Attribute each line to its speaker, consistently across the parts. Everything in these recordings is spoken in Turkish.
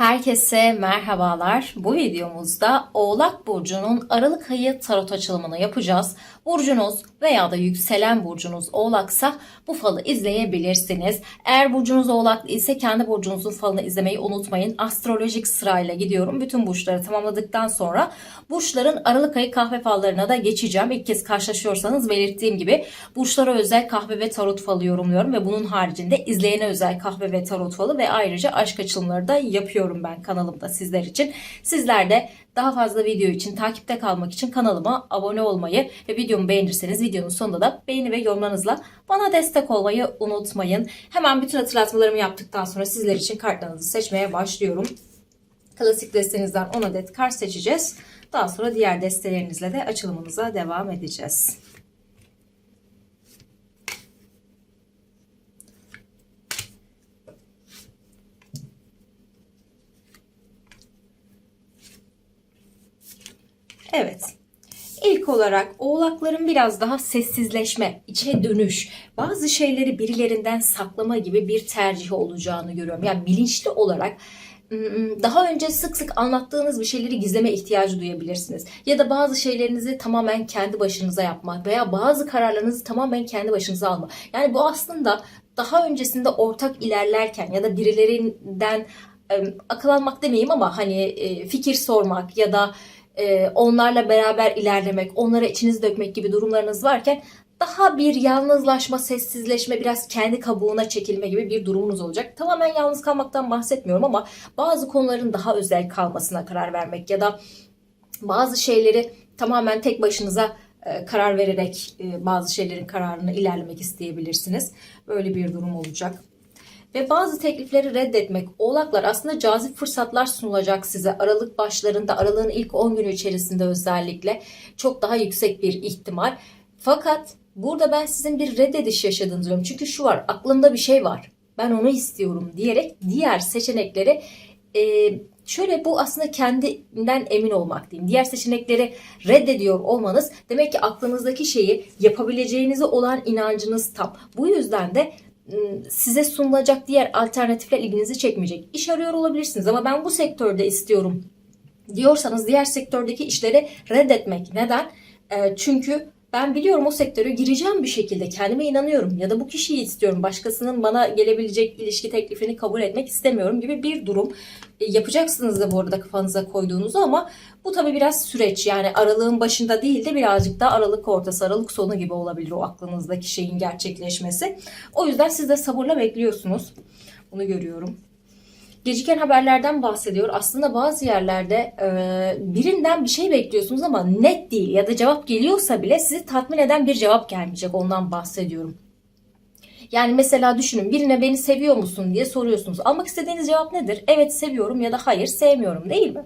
Speaker 1: Herkese merhabalar. Bu videomuzda Oğlak Burcu'nun Aralık ayı tarot açılımını yapacağız. Burcunuz veya da yükselen burcunuz Oğlaksa bu falı izleyebilirsiniz. Eğer burcunuz Oğlak ise kendi burcunuzun falını izlemeyi unutmayın. Astrolojik sırayla gidiyorum. Bütün burçları tamamladıktan sonra burçların Aralık ayı kahve fallarına da geçeceğim. İlk kez karşılaşıyorsanız belirttiğim gibi burçlara özel kahve ve tarot falı yorumluyorum ve bunun haricinde izleyene özel kahve ve tarot falı ve ayrıca aşk açılımları da yapıyorum ben kanalımda sizler için. Sizler de daha fazla video için takipte kalmak için kanalıma abone olmayı ve videomu beğenirseniz videonun sonunda da beğeni ve yorumlarınızla bana destek olmayı unutmayın. Hemen bütün hatırlatmalarımı yaptıktan sonra sizler için kartlarınızı seçmeye başlıyorum. Klasik destenizden 10 adet kart seçeceğiz. Daha sonra diğer destelerinizle de açılımımıza devam edeceğiz. Evet. İlk olarak oğlakların biraz daha sessizleşme, içe dönüş, bazı şeyleri birilerinden saklama gibi bir tercihi olacağını görüyorum. Yani bilinçli olarak daha önce sık sık anlattığınız bir şeyleri gizleme ihtiyacı duyabilirsiniz. Ya da bazı şeylerinizi tamamen kendi başınıza yapmak veya bazı kararlarınızı tamamen kendi başınıza alma. Yani bu aslında daha öncesinde ortak ilerlerken ya da birilerinden akıl almak demeyeyim ama hani fikir sormak ya da onlarla beraber ilerlemek, onlara içinizi dökmek gibi durumlarınız varken daha bir yalnızlaşma, sessizleşme, biraz kendi kabuğuna çekilme gibi bir durumunuz olacak. Tamamen yalnız kalmaktan bahsetmiyorum ama bazı konuların daha özel kalmasına karar vermek ya da bazı şeyleri tamamen tek başınıza e, karar vererek e, bazı şeylerin kararını ilerlemek isteyebilirsiniz. Böyle bir durum olacak ve bazı teklifleri reddetmek. Oğlaklar aslında cazip fırsatlar sunulacak size. Aralık başlarında, aralığın ilk 10 günü içerisinde özellikle çok daha yüksek bir ihtimal. Fakat burada ben sizin bir reddediş yaşadığınızı görüyorum. Çünkü şu var, aklımda bir şey var. Ben onu istiyorum diyerek diğer seçenekleri e, şöyle bu aslında kendinden emin olmak diyeyim. Diğer seçenekleri reddediyor olmanız demek ki aklınızdaki şeyi yapabileceğinize olan inancınız tam. Bu yüzden de size sunulacak diğer alternatifler ilginizi çekmeyecek. İş arıyor olabilirsiniz ama ben bu sektörde istiyorum diyorsanız diğer sektördeki işleri reddetmek. Neden? E, çünkü ben biliyorum o sektöre gireceğim bir şekilde kendime inanıyorum ya da bu kişiyi istiyorum başkasının bana gelebilecek ilişki teklifini kabul etmek istemiyorum gibi bir durum. E, yapacaksınız da bu arada kafanıza koyduğunuzu ama bu tabi biraz süreç. Yani aralığın başında değil de birazcık da aralık ortası aralık sonu gibi olabilir o aklınızdaki şeyin gerçekleşmesi. O yüzden siz de sabırla bekliyorsunuz. Bunu görüyorum geciken haberlerden bahsediyor. Aslında bazı yerlerde e, birinden bir şey bekliyorsunuz ama net değil ya da cevap geliyorsa bile sizi tatmin eden bir cevap gelmeyecek. Ondan bahsediyorum. Yani mesela düşünün birine beni seviyor musun diye soruyorsunuz. Almak istediğiniz cevap nedir? Evet seviyorum ya da hayır sevmiyorum değil mi?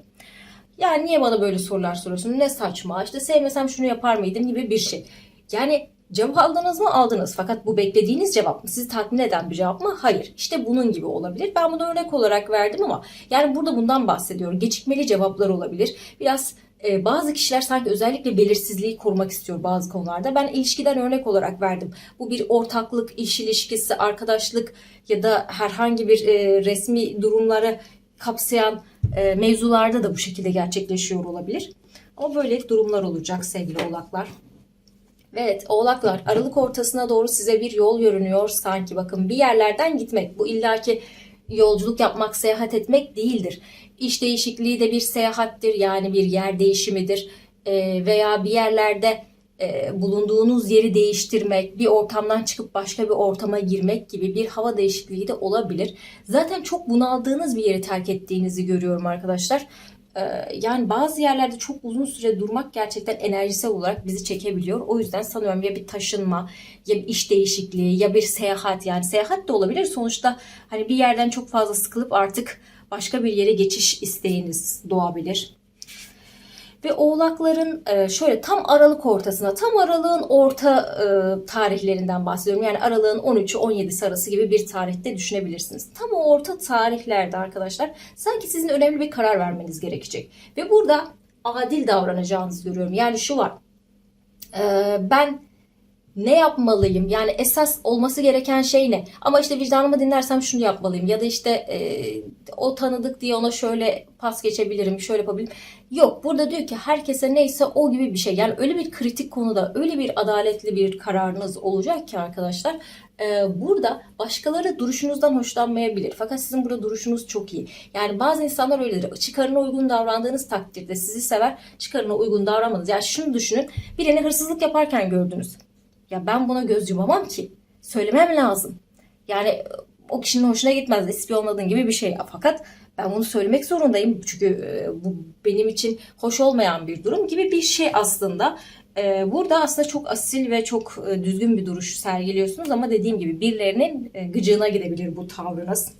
Speaker 1: Yani niye bana böyle sorular soruyorsun? Ne saçma işte sevmesem şunu yapar mıydım gibi bir şey. Yani Cevap aldınız mı? Aldınız. Fakat bu beklediğiniz cevap mı? Sizi tatmin eden bir cevap mı? Hayır. İşte bunun gibi olabilir. Ben bunu örnek olarak verdim ama yani burada bundan bahsediyorum. Gecikmeli cevaplar olabilir. Biraz e, bazı kişiler sanki özellikle belirsizliği korumak istiyor bazı konularda. Ben ilişkiden örnek olarak verdim. Bu bir ortaklık, iş ilişkisi, arkadaşlık ya da herhangi bir e, resmi durumları kapsayan e, mevzularda da bu şekilde gerçekleşiyor olabilir. Ama böyle durumlar olacak sevgili oğlaklar. Evet oğlaklar aralık ortasına doğru size bir yol görünüyor sanki bakın bir yerlerden gitmek bu illaki yolculuk yapmak seyahat etmek değildir. İş değişikliği de bir seyahattir yani bir yer değişimidir Ee, veya bir yerlerde e, bulunduğunuz yeri değiştirmek, bir ortamdan çıkıp başka bir ortama girmek gibi bir hava değişikliği de olabilir. Zaten çok bunaldığınız bir yeri terk ettiğinizi görüyorum arkadaşlar. Ee, yani bazı yerlerde çok uzun süre durmak gerçekten enerjisel olarak bizi çekebiliyor. O yüzden sanıyorum ya bir taşınma, ya bir iş değişikliği, ya bir seyahat yani seyahat de olabilir. Sonuçta hani bir yerden çok fazla sıkılıp artık başka bir yere geçiş isteğiniz doğabilir. Ve oğlakların e, şöyle tam aralık ortasına, tam aralığın orta e, tarihlerinden bahsediyorum. Yani aralığın 13'ü 17'si arası gibi bir tarihte düşünebilirsiniz. Tam o orta tarihlerde arkadaşlar sanki sizin önemli bir karar vermeniz gerekecek. Ve burada adil davranacağınızı görüyorum. Yani şu var, e, ben ne yapmalıyım? Yani esas olması gereken şey ne? Ama işte vicdanımı dinlersem şunu yapmalıyım. Ya da işte e, o tanıdık diye ona şöyle pas geçebilirim, şöyle yapabilirim. Yok burada diyor ki herkese neyse o gibi bir şey. Yani öyle bir kritik konuda öyle bir adaletli bir kararınız olacak ki arkadaşlar. e, burada başkaları duruşunuzdan hoşlanmayabilir. Fakat sizin burada duruşunuz çok iyi. Yani bazı insanlar öyledir. Çıkarına uygun davrandığınız takdirde sizi sever. Çıkarına uygun davranmadınız. Yani şunu düşünün. Birini hırsızlık yaparken gördünüz. Ya ben buna göz yumamam ki. Söylemem lazım. Yani o kişinin hoşuna gitmez. İspiyonladığın gibi bir şey. Fakat ben bunu söylemek zorundayım. Çünkü e, bu benim için hoş olmayan bir durum gibi bir şey aslında. E, Burada aslında çok asil ve çok e, düzgün bir duruş sergiliyorsunuz ama dediğim gibi birilerinin e, gıcığına gidebilir bu tavrınız.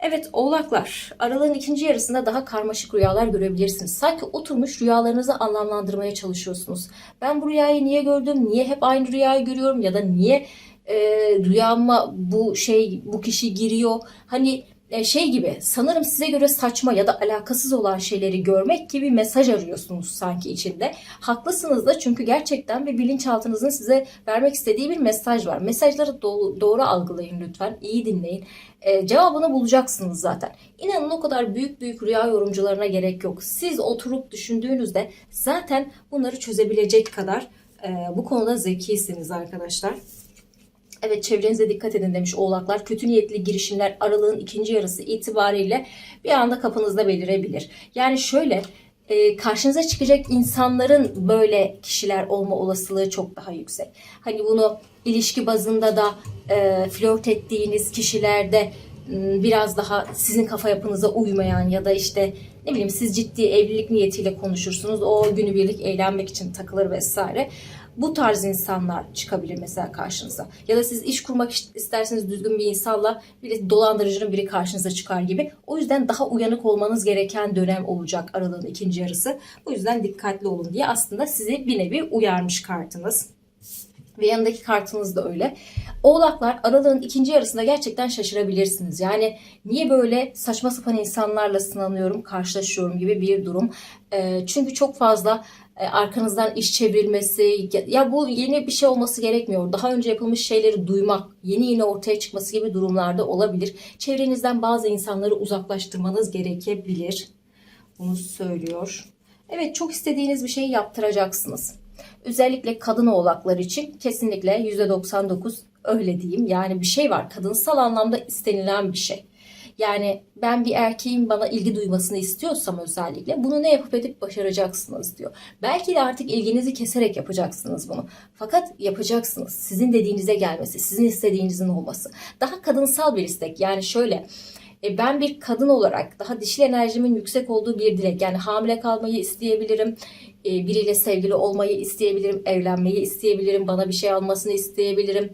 Speaker 1: Evet oğlaklar aralığın ikinci yarısında daha karmaşık rüyalar görebilirsiniz. Sanki oturmuş rüyalarınızı anlamlandırmaya çalışıyorsunuz. Ben bu rüyayı niye gördüm? Niye hep aynı rüyayı görüyorum? Ya da niye e, rüyama bu şey bu kişi giriyor? Hani şey gibi sanırım size göre saçma ya da alakasız olan şeyleri görmek gibi mesaj arıyorsunuz sanki içinde. Haklısınız da çünkü gerçekten bir bilinçaltınızın size vermek istediği bir mesaj var. Mesajları do- doğru algılayın lütfen. iyi dinleyin. E, cevabını bulacaksınız zaten. İnanın o kadar büyük büyük rüya yorumcularına gerek yok. Siz oturup düşündüğünüzde zaten bunları çözebilecek kadar e, bu konuda zekisiniz arkadaşlar. Evet çevrenize dikkat edin demiş oğlaklar. Kötü niyetli girişimler aralığın ikinci yarısı itibariyle bir anda kapınızda belirebilir. Yani şöyle e, karşınıza çıkacak insanların böyle kişiler olma olasılığı çok daha yüksek. Hani bunu ilişki bazında da e, flört ettiğiniz kişilerde biraz daha sizin kafa yapınıza uymayan ya da işte ne bileyim siz ciddi evlilik niyetiyle konuşursunuz. O günübirlik eğlenmek için takılır vesaire. Bu tarz insanlar çıkabilir mesela karşınıza. Ya da siz iş kurmak isterseniz düzgün bir insanla bir dolandırıcının biri karşınıza çıkar gibi. O yüzden daha uyanık olmanız gereken dönem olacak aralığın ikinci yarısı. Bu yüzden dikkatli olun diye aslında sizi bir nevi uyarmış kartınız. Ve yanındaki kartınız da öyle. Oğlaklar aralığın ikinci yarısında gerçekten şaşırabilirsiniz. Yani niye böyle saçma sapan insanlarla sınanıyorum, karşılaşıyorum gibi bir durum. Ee, çünkü çok fazla arkanızdan iş çevrilmesi ya bu yeni bir şey olması gerekmiyor. Daha önce yapılmış şeyleri duymak, yeni yeni ortaya çıkması gibi durumlarda olabilir. Çevrenizden bazı insanları uzaklaştırmanız gerekebilir. Bunu söylüyor. Evet çok istediğiniz bir şeyi yaptıracaksınız. Özellikle kadın oğlaklar için kesinlikle %99 öyle diyeyim. Yani bir şey var. Kadınsal anlamda istenilen bir şey. Yani ben bir erkeğin bana ilgi duymasını istiyorsam özellikle bunu ne yapıp edip başaracaksınız diyor. Belki de artık ilginizi keserek yapacaksınız bunu. Fakat yapacaksınız. Sizin dediğinize gelmesi, sizin istediğinizin olması. Daha kadınsal bir istek. Yani şöyle e, ben bir kadın olarak daha dişil enerjimin yüksek olduğu bir dilek. Yani hamile kalmayı isteyebilirim. E, Biriyle sevgili olmayı isteyebilirim. Evlenmeyi isteyebilirim. Bana bir şey almasını isteyebilirim.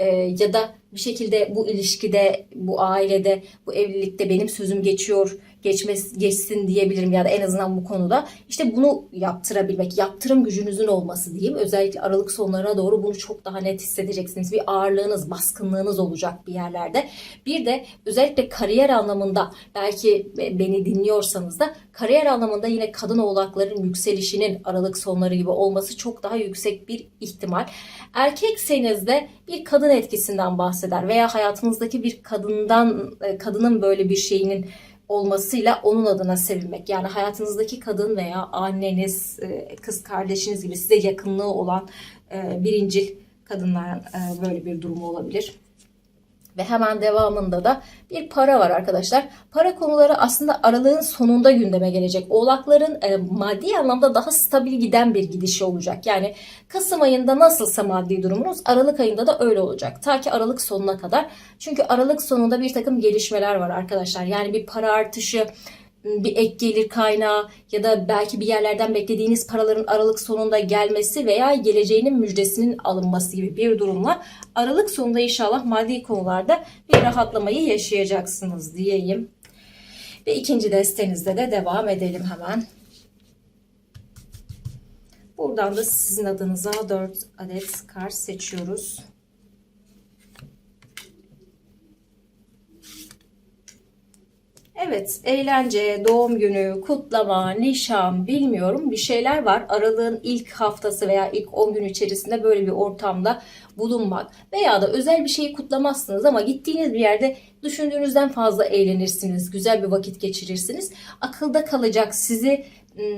Speaker 1: E, Ya da bir şekilde bu ilişkide, bu ailede, bu evlilikte benim sözüm geçiyor, geçmez, geçsin diyebilirim ya da en azından bu konuda. İşte bunu yaptırabilmek, yaptırım gücünüzün olması diyeyim. Özellikle Aralık sonlarına doğru bunu çok daha net hissedeceksiniz. Bir ağırlığınız, baskınlığınız olacak bir yerlerde. Bir de özellikle kariyer anlamında belki beni dinliyorsanız da kariyer anlamında yine kadın oğlakların yükselişinin Aralık sonları gibi olması çok daha yüksek bir ihtimal. Erkekseniz de bir kadın etkisinden bahseder veya hayatınızdaki bir kadından kadının böyle bir şeyinin olmasıyla onun adına sevinmek. Yani hayatınızdaki kadın veya anneniz, e, kız kardeşiniz gibi size yakınlığı olan e, birincil kadınların e, böyle bir durumu olabilir. Ve hemen devamında da bir para var arkadaşlar. Para konuları aslında aralığın sonunda gündeme gelecek. Oğlakların e, maddi anlamda daha stabil giden bir gidişi olacak. Yani Kasım ayında nasılsa maddi durumunuz Aralık ayında da öyle olacak. Ta ki Aralık sonuna kadar. Çünkü Aralık sonunda bir takım gelişmeler var arkadaşlar. Yani bir para artışı, bir ek gelir kaynağı ya da belki bir yerlerden beklediğiniz paraların Aralık sonunda gelmesi veya geleceğinin müjdesinin alınması gibi bir durumla Aralık sonunda inşallah maddi konularda bir rahatlamayı yaşayacaksınız diyeyim. Ve ikinci destenizde de devam edelim hemen. Buradan da sizin adınıza 4 adet kart seçiyoruz. Evet, eğlence, doğum günü, kutlama, nişan, bilmiyorum bir şeyler var. Aralığın ilk haftası veya ilk 10 gün içerisinde böyle bir ortamda bulunmak veya da özel bir şeyi kutlamazsınız ama gittiğiniz bir yerde düşündüğünüzden fazla eğlenirsiniz, güzel bir vakit geçirirsiniz. Akılda kalacak sizi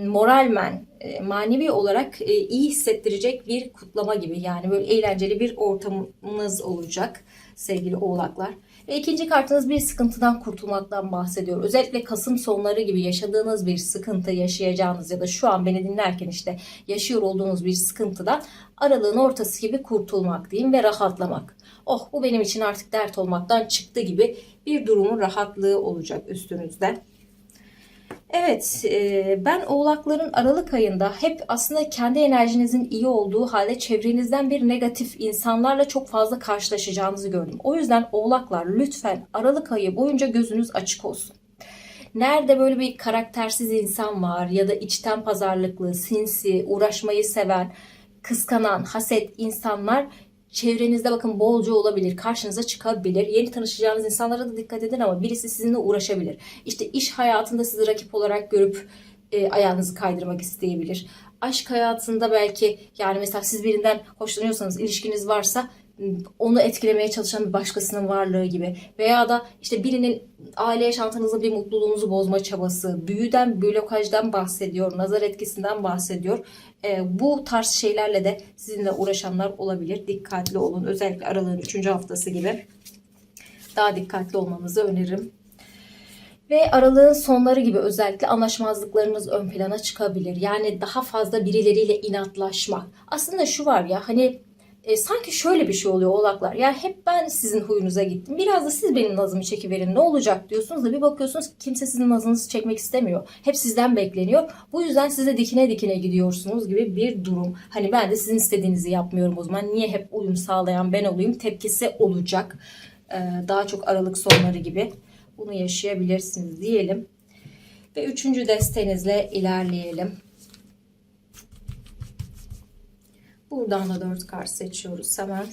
Speaker 1: moralmen, e, manevi olarak e, iyi hissettirecek bir kutlama gibi. Yani böyle eğlenceli bir ortamınız olacak sevgili oğlaklar. Ve ikinci kartınız bir sıkıntıdan kurtulmaktan bahsediyor. Özellikle Kasım sonları gibi yaşadığınız bir sıkıntı yaşayacağınız ya da şu an beni dinlerken işte yaşıyor olduğunuz bir sıkıntıdan aralığın ortası gibi kurtulmak diyeyim ve rahatlamak. Oh bu benim için artık dert olmaktan çıktı gibi bir durumun rahatlığı olacak üstünüzde. Evet, e, ben oğlakların Aralık ayında hep aslında kendi enerjinizin iyi olduğu halde çevrenizden bir negatif insanlarla çok fazla karşılaşacağınızı gördüm. O yüzden oğlaklar lütfen Aralık ayı boyunca gözünüz açık olsun. Nerede böyle bir karaktersiz insan var ya da içten pazarlıklı, sinsi, uğraşmayı seven, kıskanan, haset insanlar çevrenizde bakın bolca olabilir. Karşınıza çıkabilir. Yeni tanışacağınız insanlara da dikkat edin ama birisi sizinle uğraşabilir. İşte iş hayatında sizi rakip olarak görüp e, ayağınızı kaydırmak isteyebilir. Aşk hayatında belki yani mesela siz birinden hoşlanıyorsanız ilişkiniz varsa onu etkilemeye çalışan bir başkasının varlığı gibi veya da işte birinin aile yaşantınızda bir mutluluğunuzu bozma çabası, büyüden, blokajdan bahsediyor, nazar etkisinden bahsediyor. E, bu tarz şeylerle de sizinle uğraşanlar olabilir. Dikkatli olun. Özellikle aralığın 3. haftası gibi. Daha dikkatli olmanızı öneririm. Ve aralığın sonları gibi özellikle anlaşmazlıklarınız ön plana çıkabilir. Yani daha fazla birileriyle inatlaşmak. Aslında şu var ya hani e, sanki şöyle bir şey oluyor oğlaklar. Ya hep ben sizin huyunuza gittim. Biraz da siz benim nazımı çekiverin ne olacak diyorsunuz da bir bakıyorsunuz ki kimse sizin nazınızı çekmek istemiyor. Hep sizden bekleniyor. Bu yüzden size dikine dikine gidiyorsunuz gibi bir durum. Hani ben de sizin istediğinizi yapmıyorum o zaman. Niye hep uyum sağlayan ben olayım tepkisi olacak. Ee, daha çok aralık sonları gibi. Bunu yaşayabilirsiniz diyelim. Ve üçüncü destenizle ilerleyelim. Buradan da 4 kart seçiyoruz hemen.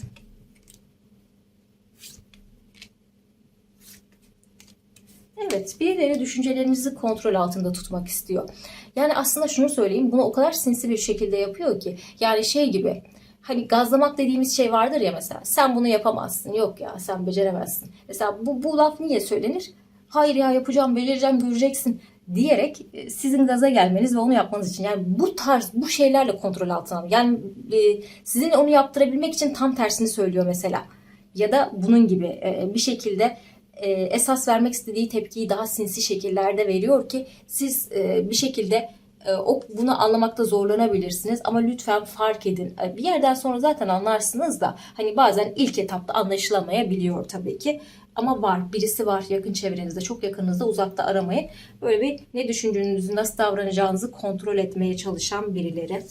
Speaker 1: Evet, birileri düşüncelerinizi kontrol altında tutmak istiyor. Yani aslında şunu söyleyeyim, bunu o kadar sinsi bir şekilde yapıyor ki. Yani şey gibi, hani gazlamak dediğimiz şey vardır ya mesela. Sen bunu yapamazsın, yok ya sen beceremezsin. Mesela bu, bu laf niye söylenir? Hayır ya yapacağım, becereceğim, göreceksin diyerek e, sizin gaza gelmeniz ve onu yapmanız için yani bu tarz bu şeylerle kontrol altına. Yani e, sizin onu yaptırabilmek için tam tersini söylüyor mesela. Ya da bunun gibi e, bir şekilde e, esas vermek istediği tepkiyi daha sinsi şekillerde veriyor ki siz e, bir şekilde e, o bunu anlamakta zorlanabilirsiniz ama lütfen fark edin. E, Bir yerden sonra zaten anlarsınız da hani bazen ilk etapta anlaşılamayabiliyor tabii ki. Ama var, birisi var yakın çevrenizde, çok yakınınızda, uzakta aramayın. Böyle bir ne düşündüğünüzü, nasıl davranacağınızı kontrol etmeye çalışan birileri.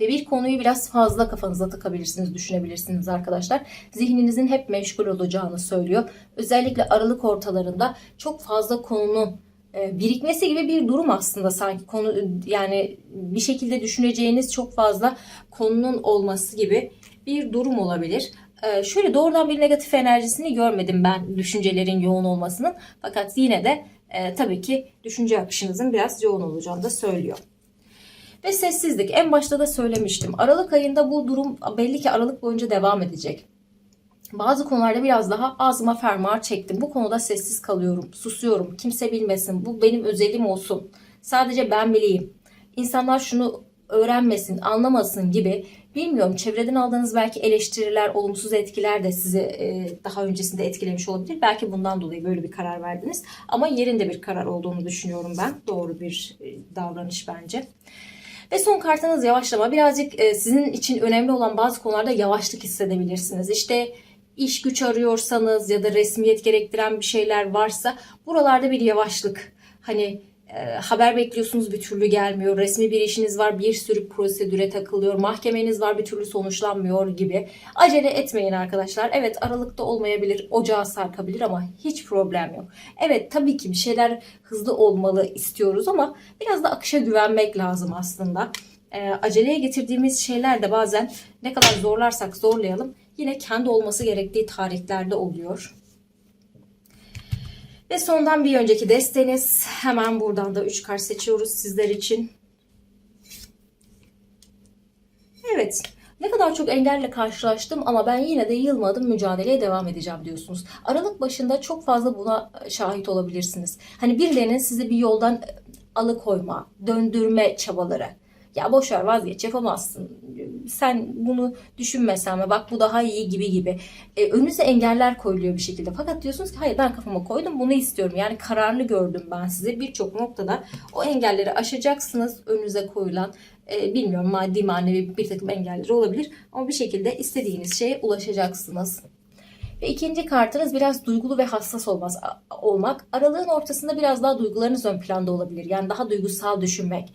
Speaker 1: Ve bir konuyu biraz fazla kafanıza takabilirsiniz, düşünebilirsiniz arkadaşlar. Zihninizin hep meşgul olacağını söylüyor. Özellikle aralık ortalarında çok fazla konunun e, birikmesi gibi bir durum aslında sanki konu yani bir şekilde düşüneceğiniz çok fazla konunun olması gibi bir durum olabilir. Ee, şöyle doğrudan bir negatif enerjisini görmedim ben düşüncelerin yoğun olmasının. Fakat yine de e, tabii ki düşünce akışınızın biraz yoğun olacağını da söylüyor. Ve sessizlik. En başta da söylemiştim. Aralık ayında bu durum belli ki Aralık boyunca devam edecek. Bazı konularda biraz daha ağzıma fermuar çektim. Bu konuda sessiz kalıyorum, susuyorum. Kimse bilmesin. Bu benim özelim olsun. Sadece ben bileyim. İnsanlar şunu öğrenmesin, anlamasın gibi bilmiyorum çevreden aldığınız belki eleştiriler, olumsuz etkiler de sizi e, daha öncesinde etkilemiş olabilir. Belki bundan dolayı böyle bir karar verdiniz. Ama yerinde bir karar olduğunu düşünüyorum ben. Doğru bir e, davranış bence. Ve son kartınız yavaşlama. Birazcık e, sizin için önemli olan bazı konularda yavaşlık hissedebilirsiniz. İşte iş güç arıyorsanız ya da resmiyet gerektiren bir şeyler varsa buralarda bir yavaşlık. Hani haber bekliyorsunuz bir türlü gelmiyor. Resmi bir işiniz var bir sürü prosedüre takılıyor. Mahkemeniz var bir türlü sonuçlanmıyor gibi. Acele etmeyin arkadaşlar. Evet aralıkta olmayabilir. Ocağa sarkabilir ama hiç problem yok. Evet tabii ki bir şeyler hızlı olmalı istiyoruz ama biraz da akışa güvenmek lazım aslında. E, aceleye getirdiğimiz şeyler de bazen ne kadar zorlarsak zorlayalım yine kendi olması gerektiği tarihlerde oluyor. Ve sondan bir önceki desteniz. Hemen buradan da 3 kart seçiyoruz sizler için. Evet. Ne kadar çok engelle karşılaştım ama ben yine de yılmadım mücadeleye devam edeceğim diyorsunuz. Aralık başında çok fazla buna şahit olabilirsiniz. Hani birilerinin sizi bir yoldan alıkoyma, döndürme çabaları. Ya boş ver vazgeç yapamazsın. Sen bunu düşünmesen mi? Bak bu daha iyi gibi gibi. E, önünüze engeller koyuluyor bir şekilde. Fakat diyorsunuz ki hayır ben kafama koydum bunu istiyorum. Yani kararlı gördüm ben sizi. Birçok noktada o engelleri aşacaksınız. Önünüze koyulan e, bilmiyorum maddi manevi bir takım engelleri olabilir. Ama bir şekilde istediğiniz şeye ulaşacaksınız. Ve ikinci kartınız biraz duygulu ve hassas olmaz, olmak. Aralığın ortasında biraz daha duygularınız ön planda olabilir. Yani daha duygusal düşünmek.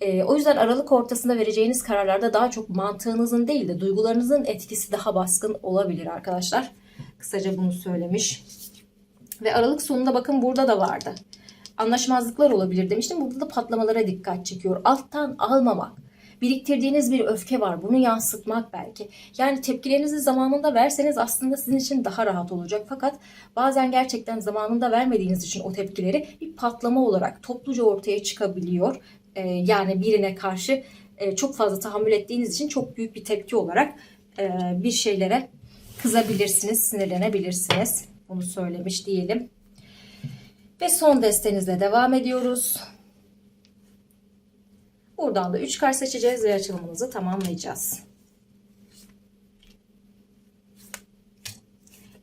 Speaker 1: Ee, o yüzden aralık ortasında vereceğiniz kararlarda daha çok mantığınızın değil de duygularınızın etkisi daha baskın olabilir arkadaşlar. Kısaca bunu söylemiş. Ve aralık sonunda bakın burada da vardı. Anlaşmazlıklar olabilir demiştim. Burada da patlamalara dikkat çekiyor. Alttan almamak. Biriktirdiğiniz bir öfke var. Bunu yansıtmak belki. Yani tepkilerinizi zamanında verseniz aslında sizin için daha rahat olacak. Fakat bazen gerçekten zamanında vermediğiniz için o tepkileri bir patlama olarak topluca ortaya çıkabiliyor. Ee, yani birine karşı e, çok fazla tahammül ettiğiniz için çok büyük bir tepki olarak e, bir şeylere kızabilirsiniz, sinirlenebilirsiniz. Bunu söylemiş diyelim. Ve son destenizle devam ediyoruz. Buradan da 3 kart seçeceğiz ve açılımımızı tamamlayacağız.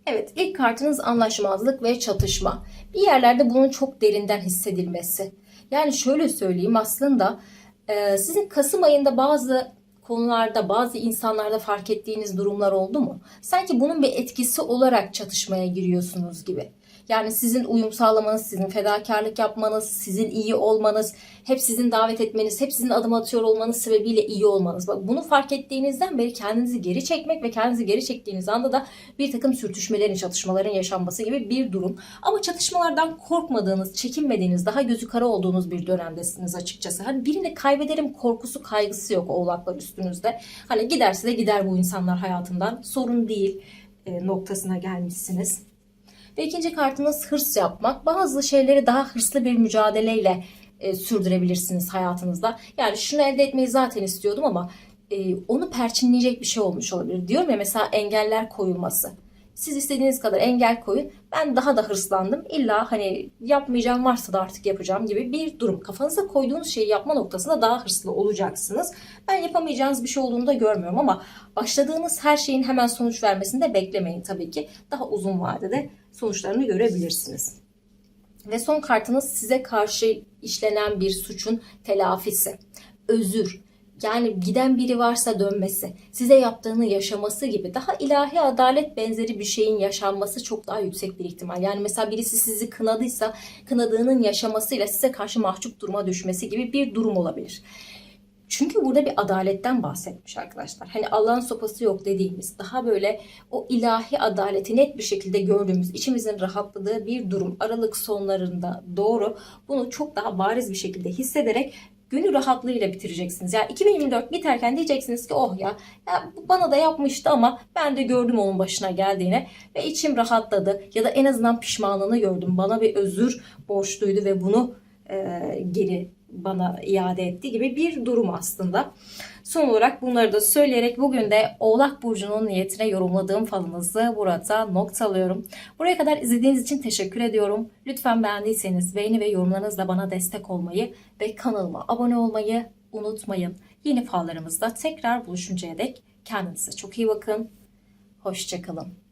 Speaker 1: Evet ilk kartınız anlaşmazlık ve çatışma. Bir yerlerde bunun çok derinden hissedilmesi. Yani şöyle söyleyeyim aslında e, sizin Kasım ayında bazı konularda bazı insanlarda fark ettiğiniz durumlar oldu mu? Sanki bunun bir etkisi olarak çatışmaya giriyorsunuz gibi. Yani sizin uyum sağlamanız, sizin fedakarlık yapmanız, sizin iyi olmanız, hep sizin davet etmeniz, hep sizin adım atıyor olmanız sebebiyle iyi olmanız. Bak bunu fark ettiğinizden beri kendinizi geri çekmek ve kendinizi geri çektiğiniz anda da bir takım sürtüşmelerin, çatışmaların yaşanması gibi bir durum. Ama çatışmalardan korkmadığınız, çekinmediğiniz, daha gözü kara olduğunuz bir dönemdesiniz açıkçası. Hani birini kaybederim korkusu, kaygısı yok oğlaklar üstünüzde. Hani giderse de gider bu insanlar hayatından. Sorun değil e, noktasına gelmişsiniz. Ve ikinci kartınız hırs yapmak. Bazı şeyleri daha hırslı bir mücadeleyle e, sürdürebilirsiniz hayatınızda. Yani şunu elde etmeyi zaten istiyordum ama e, onu perçinleyecek bir şey olmuş olabilir. Diyorum ya mesela engeller koyulması. Siz istediğiniz kadar engel koyun. Ben daha da hırslandım. İlla hani yapmayacağım varsa da artık yapacağım gibi bir durum. Kafanıza koyduğunuz şeyi yapma noktasında daha hırslı olacaksınız. Ben yapamayacağınız bir şey olduğunu da görmüyorum ama başladığınız her şeyin hemen sonuç vermesini de beklemeyin tabii ki. Daha uzun vadede sonuçlarını görebilirsiniz. Ve son kartınız size karşı işlenen bir suçun telafisi. Özür, yani giden biri varsa dönmesi, size yaptığını yaşaması gibi daha ilahi adalet benzeri bir şeyin yaşanması çok daha yüksek bir ihtimal. Yani mesela birisi sizi kınadıysa kınadığının yaşamasıyla size karşı mahcup duruma düşmesi gibi bir durum olabilir. Çünkü burada bir adaletten bahsetmiş arkadaşlar. Hani Allah'ın sopası yok dediğimiz daha böyle o ilahi adaleti net bir şekilde gördüğümüz içimizin rahatladığı bir durum. Aralık sonlarında doğru bunu çok daha bariz bir şekilde hissederek günü rahatlığıyla bitireceksiniz. Yani 2024 biterken diyeceksiniz ki oh ya, ya bana da yapmıştı ama ben de gördüm onun başına geldiğini ve içim rahatladı ya da en azından pişmanlığını gördüm. Bana bir özür borçluydu ve bunu e, geri bana iade etti gibi bir durum aslında. Son olarak bunları da söyleyerek bugün de Oğlak Burcu'nun niyetine yorumladığım falınızı burada noktalıyorum. Buraya kadar izlediğiniz için teşekkür ediyorum. Lütfen beğendiyseniz beğeni ve yorumlarınızla bana destek olmayı ve kanalıma abone olmayı unutmayın. Yeni fallarımızda tekrar buluşuncaya dek kendinize çok iyi bakın. Hoşçakalın.